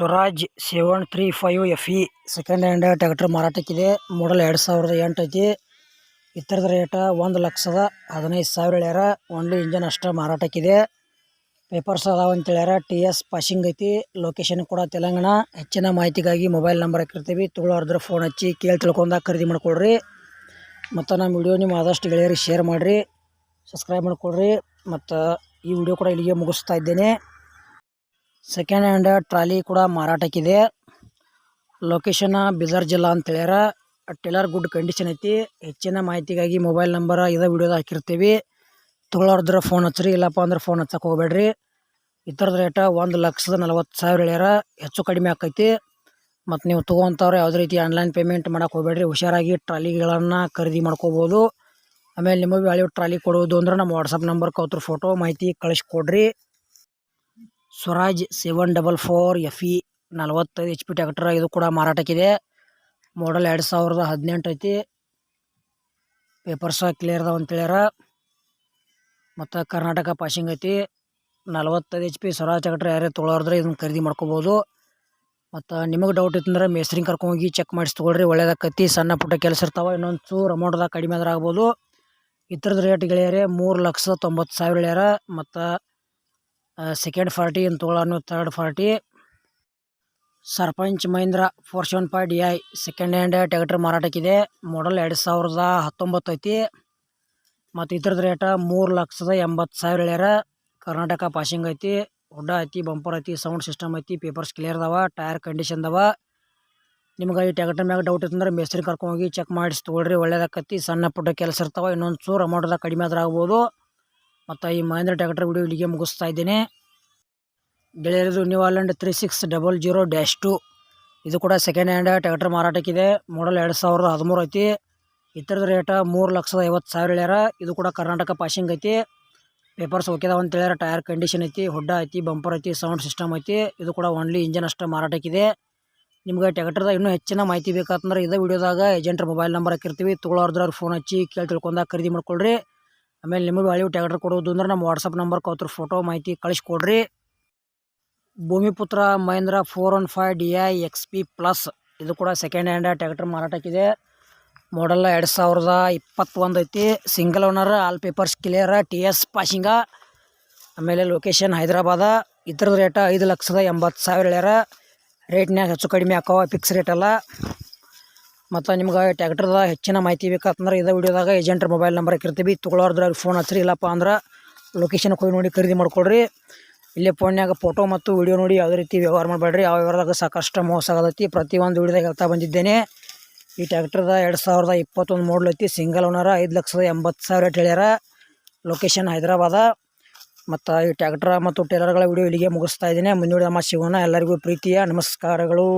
Swaraj seven three five F E second hand tractor ಮಾರಾಟಕ್ಕಿದೆ. Model ಎರಡು ಸಾವಿರದ ಎಂಟು ಐತಿ. ಇತರದ ರೇಟ ಒಂದು ಲಕ್ಷದ ಹದಿನೈದು ಸಾವಿರ ಹೇಳ್ಯಾರ. ಓನ್ಲಿ ಇಂಜನ್ ಅಷ್ಟೇ ಮಾರಾಟಕ್ಕಿದೆ. ಪೇಪರ್ಸ್ ಅದಾವ ಅಂತ ಹೇಳ್ಯಾರ. ಟಿ ಎಸ್ ಪಾಸಿಂಗ್ ಐತಿ. ಲೊಕೇಶನ್ ಕೂಡ ತೆಲಂಗಾಣ. ಹೆಚ್ಚಿನ ಮಾಹಿತಿಗಾಗಿ ಮೊಬೈಲ್ ನಂಬರ್ ಹಾಕಿರ್ತೀವಿ. ತೊಗೊಳೋರ್ದ್ರೆ ಫೋನ್ ಹಚ್ಚಿ ಕೇಳಿ ತಿಳ್ಕೊಂಡಾಗ ಖರೀದಿ ಮಾಡ್ಕೊಳ್ರಿ ಮತ್ತು ನಮ್ಮ ವಿಡಿಯೋ ನಿಮ್ಮ ಆದಷ್ಟು ಗೆಳೆಯರಿಗೆ ಶೇರ್ ಮಾಡಿರಿ. ಸಬ್ಸ್ಕ್ರೈಬ್ ಮಾಡಿಕೊಡ್ರಿ. ಮತ್ತು ಈ ವಿಡಿಯೋ ಕೂಡ ಇಲ್ಲಿಗೆ ಮುಗಿಸ್ತಾ ಇದ್ದೇನೆ. ಸೆಕೆಂಡ್ ಹ್ಯಾಂಡ್ ಟ್ರಾಲಿ ಕೂಡ ಮಾರಾಟಕ್ಕಿದೆ. ಲೊಕೇಶನ್ ಬೀದರ್ ಜಿಲ್ಲಾ ಅಂತ ಹೇಳ್ಯಾರ. ಟೆಲರ್ ಗುಡ್ ಕಂಡೀಷನ್ ಐತಿ. ಹೆಚ್ಚಿನ ಮಾಹಿತಿಗಾಗಿ ಮೊಬೈಲ್ ನಂಬರ್ ಇದೇ ವಿಡಿಯೋದ ಹಾಕಿರ್ತೀವಿ. ತೊಗೊಳೋರ್ದ್ರ ಫೋನ್ ಹಚ್ಚಿರಿ, ಇಲ್ಲಪ್ಪ ಅಂದ್ರೆ ಫೋನ್ ಹಚ್ಚಕ್ಕೆ ಹೋಗ್ಬೇಡ್ರಿ. ಇತರದ ರೇಟ ಒಂದು ಲಕ್ಷದ ನಲವತ್ತು ಸಾವಿರ ಹೇಳ್ಯಾರ. ಹೆಚ್ಚು ಕಡಿಮೆ ಆಕೈತಿ. ಮತ್ತು ನೀವು ತೊಗೊಂತವ್ರು ಯಾವುದೇ ರೀತಿ ಆನ್ಲೈನ್ ಪೇಮೆಂಟ್ ಮಾಡೋಕೆ ಹೋಗ್ಬೇಡ್ರಿ. ಹುಷಾರಾಗಿ ಟ್ರಾಲಿಗಳನ್ನು ಖರೀದಿ ಮಾಡ್ಕೋಬೋದು. ಆಮೇಲೆ ನಿಮಗೆ ವ್ಯಾಲ್ಯೂ ಟ್ರಾಲಿ ಕೊಡೋದು ಅಂದ್ರೆ ನಮ್ಮ ವಾಟ್ಸಪ್ ನಂಬರ್ಗೆ ಅವ್ರ ಫೋಟೋ ಮಾಹಿತಿ ಕಳಿಸ್ಕೊಡ್ರಿ. Swaraj seven double four F E ನಲ್ವತ್ತೈದು ಎಚ್ ಪಿ ಟ್ಯಾಕ್ಟರ್ ಇದು ಕೂಡ ಮಾರಾಟಕ್ಕಿದೆ. ಮಾಡಲ್ ಎರಡು ಸಾವಿರದ ಹದಿನೆಂಟು ಐತಿ. ಪೇಪರ್ಸ ಕ್ಲಿಯರ್ ಅದಾವ ಅಂತೇಳ್ಯಾರ ಮತ್ತು ಕರ್ನಾಟಕ ಪಾಸಿಂಗ್ ಐತಿ. ನಲವತ್ತೈದು ಎಚ್ ಪಿ ಸ್ವರಾಜ್ ಟ್ಯಾಕ್ಟರ್ ಯಾರೇ ತೊಗೊಳೋದ್ರೆ ಇದನ್ನು ಖರೀದಿ ಮಾಡ್ಕೋಬೋದು. ಮತ್ತು ನಿಮಗೆ ಡೌಟ್ ಇತ್ತಂದ್ರೆ ಮೇಸ್ತ್ರಿಂಗ್ ಕರ್ಕೊಂಡೋಗಿ ಚೆಕ್ ಮಾಡಿಸಿ ತೊಗೊಳ್ರಿ. ಕತ್ತಿ ಸಣ್ಣ ಪುಟ್ಟ ಕೆಲಸ ಇರ್ತಾವೆ ಇನ್ನೊಂದು ಚೂರು ಅಮೌಂಟ್ದಾಗ ಕಡಿಮೆ ಆದ್ರೆ ಆಗ್ಬೋದು. ಇತರದ ರೇಟ್ ಗೆಳೆಯರೆ ಮೂರು ಲಕ್ಷದ ತೊಂಬತ್ತು ಸಾವಿರ ಹೇಳ್ಯಾರ. ಮತ್ತು ಸೆಕೆಂಡ್ ಫಾರ್ಟಿ ಅಂತ ತೊಗೊಳನು third forty Sarpanch Mahindra four seven five D I second hand tractor ಮಾರಾಟಕ್ಕಿದೆ. Model ಎರಡು ಸಾವಿರದ ಹತ್ತೊಂಬತ್ತು ಐತಿ. ಮತ್ತು ಇದ್ರದ್ದು ರೇಟ ಮೂರು ಲಕ್ಷದ ಎಂಬತ್ತು ಸಾವಿರ ಹೇಳ್ಯಾರ. ಕರ್ನಾಟಕ ಪಾಸಿಂಗ್ ಐತಿ. ಹುಡ್ಡ ಐತಿ ಬಂಪರ್ ಐತಿ ಸೌಂಡ್ ಸಿಸ್ಟಮ್ ಐತಿ ಪೇಪರ್ಸ್ ಕ್ಲಿಯರ್ ಅದಾವ ಟೈರ್ ಕಂಡೀಷನ್ ಅದಾವ. ನಿಮ್ಗೆ ಈ ಟ್ಯಾಕ್ಟರ್ ಮ್ಯಾಗ ಡೌಟ್ ಇತ್ತಂದ್ರೆ ಮೇಸ್ತ್ರಿ ಕರ್ಕೊಂಡೋಗಿ ಚೆಕ್ ಮಾಡಿಸಿ ತೊಗೊಳ್ರಿ ಒಳ್ಳೇದಾಕತಿ ಸಣ್ಣ ಪುಟ್ಟ ಕೆಲಸ ಇರ್ತಾವೆ, ಇನ್ನೊಂದು ಚೂರು ಅಮೌಂಟ್ದಾಗ ಕಡಿಮೆ ಆದ್ರೆ ಆಗ್ಬೋದು. ಮತ್ತು ಈ ಮಹೇಂದ್ರ ಟ್ಯಾಕ್ಟರ್ ವಿಡಿಯೋ ಇಲ್ಲಿಗೆ ಮುಗಿಸ್ತಾ ಇದ್ದೇನೆ. ಗೆಳೆಯರದು New Holland three six double zero dash two ಇದು ಕೂಡ ಸೆಕೆಂಡ್ ಹ್ಯಾಂಡ್ ಟ್ಯಾಕ್ಟರ್ ಮಾರಾಟಕ್ಕಿದೆ. ಮಾಡಲ್ ಎರಡು ಸಾವಿರದ ಹದಿಮೂರು ಐತಿ. ಇತರದ ರೇಟ ಮೂರು ಲಕ್ಷದ ಐವತ್ತು ಸಾವಿರ ಹೇಳ್ಯಾರ. ಇದು ಕೂಡ ಕರ್ನಾಟಕ ಪಾಸಿಂಗ್ ಐತಿ. ಪೇಪರ್ಸ್ ಓಕೆದಾವ ಅಂತ ಹೇಳ್ಯಾರ. ಟೈರ್ ಕಂಡೀಷನ್ ಐತಿ ಹುಡ್ಡ ಐತಿ ಬಂಪರ್ ಐತಿ ಸೌಂಡ್ ಸಿಸ್ಟಮ್ ಐತಿ. ಇದು ಕೂಡ ಓನ್ಲಿ ಇಂಜನ್ ಅಷ್ಟೇ ಮಾರಾಟಕ್ಕಿದೆ. ನಿಮ್ಗೆ ಟ್ಯಾಕ್ಟರ್ದಾಗ ಇನ್ನೂ ಹೆಚ್ಚಿನ ಮಾಹಿತಿ ಬೇಕಾತಂದ್ರೆ ಇದೇ ವಿಡಿಯೋದಾಗ ಏಜೆಂಟ್ರ ಮೊಬೈಲ್ ನಂಬರ್ ಹಾಕಿರ್ತೀವಿ. ತೊಗೊಳೋರ್ದ್ರ ಫೋನ್ ಹಚ್ಚಿ ಕೇಳಿ ತಿಳ್ಕೊಂಡಾಗ ಖರೀದಿ ಮಾಡ್ಕೊಳ್ರಿ. ಆಮೇಲೆ ನಿಮಗೆ ವ್ಯಾಲ್ಯೂ ಟ್ಯಾಕ್ಟರ್ ಕೊಡೋದು ಅಂದ್ರೆ ನಮ್ಮ ವಾಟ್ಸಪ್ ನಂಬರ್ ಕೌತ್ರ ಫೋಟೋ ಮಾಹಿತಿ ಕಳಿಸ್ಕೊಡ್ರಿ. Bhumiputra Mahindra four one five D I X P plus ಇದು ಕೂಡ ಸೆಕೆಂಡ್ ಹ್ಯಾಂಡ್ ಟ್ಯಾಕ್ಟರ್ ಮಾರಾಟಕ್ಕಿದೆ. ಮಾಡಲ್ಲ ಎರಡು ಸಾವಿರದ ಇಪ್ಪತ್ತೊಂದು ಐತಿ. Single owner all papers clear T S passing ಆಮೇಲೆ ಲೊಕೇಶನ್ ಹೈದರಾಬಾದ. ಇದ್ರದ್ದು ರೇಟ ಐದು ಲಕ್ಷದ ಎಂಬತ್ತು ಸಾವಿರ ಹೇಳ್ಯಾರ. ರೇಟ್ನ್ಯಾಗ ಹೆಚ್ಚು ಕಡಿಮೆ ಹಾಕವ ಫಿಕ್ಸ್ ರೇಟ್ ಅಲ್ಲ. ಮತ್ತು ನಿಮ್ಗೆ ಟ್ಯಾಕ್ಟರ್ದ ಹೆಚ್ಚಿನ ಮಾಹಿತಿ ಬೇಕಂತಂದ್ರೆ ಇದೇ ವಿಡಿಯೋದಾಗ ಏಜೆಂಟ್ರ ಮೊಬೈಲ್ ನಂಬರ್ ಹಾಕಿರ್ತೀವಿ. ತೊಗೊಳೋರ್ದ್ರ ಅವ್ರಿಗೆ ಫೋನ್ ಹಚ್ಚಿರಿ ಇಲ್ಲಪ್ಪ ಅಂದ್ರೆ ಲೊಕೇಶನ್ ಹೋಗಿ ನೋಡಿ ಖರೀದಿ ಮಾಡ್ಕೊಳ್ರಿ ಇಲ್ಲೇ ಫೋನ್ಯಾಗ ಫೋಟೋ ಮತ್ತು ವಿಡಿಯೋ ನೋಡಿ ಯಾವುದೇ ರೀತಿ ವ್ಯವಹಾರ ಮಾಡಬೇಡ್ರಿ. ಆ ವ್ಯವಹಾರದಾಗ ಸಾಕಷ್ಟು ಮೋಸ ಆಗತೈತಿ. ಪ್ರತಿಯೊಂದು ವಿಡಿಯೋದಾಗ ಹೇಳ್ತಾ ಬಂದಿದ್ದೇನೆ. ಈ ಟ್ಯಾಕ್ಟರ್ದ ಎರಡು ಸಾವಿರದ ಇಪ್ಪತ್ತೊಂದು ಮಾಡಲ್ ಐತಿ ಸಿಂಗಲ್ ಓನರ ಐದು ಲಕ್ಷದ ಎಂಬತ್ತು ಸಾವಿರ ರೇಟ್ ಹೇಳ್ಯಾರ. ಲೊಕೇಶನ್ ಹೈದರಾಬಾದ. ಮತ್ತು ಈ ಟ್ಯಾಕ್ಟ್ರ ಮತ್ತು ಟೇಲರ್ಗಳ ವಿಡಿಯೋ ಇಲ್ಲಿಗೆ ಮುಗಿಸ್ತಾ ಇದ್ದೀನಿ. ಮುಂದಿನ ನಮ್ಮ ಶಿವನ ಎಲ್ಲರಿಗೂ ಪ್ರೀತಿಯ ನಮಸ್ಕಾರಗಳು.